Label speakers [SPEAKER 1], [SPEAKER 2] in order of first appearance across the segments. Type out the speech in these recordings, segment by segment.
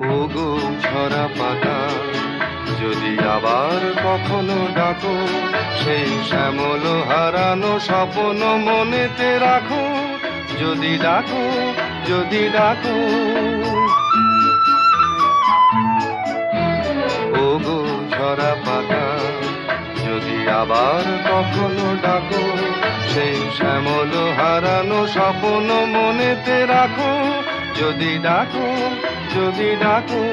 [SPEAKER 1] ওগো ঝরা পাতা, যদি আবার কখনো ডাকো, সেই শ্যামল হারানো স্বপ্ন মনেতে রাখো। যদি ডাকো যদি ডাকো। ওগো ঝরা পাতা, যদি আবার কখনো ডাকো, সেই শ্যামল হারানো স্বপ্ন মনেতে রাখো। যদি ডাকো যদি ডাকো,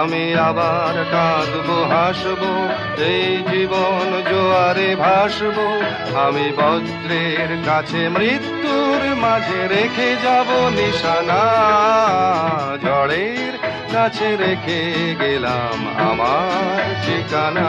[SPEAKER 1] আমি আবার কাঁদবো, হাসবো, এই জীবন জোয়ারে ভাসবো। আমি বজ্রের কাছে মৃত্যুর মাঝে রেখে যাব নিশানা। ঝড়ের কাছে রেখে গেলাম আমার ঠিকানা।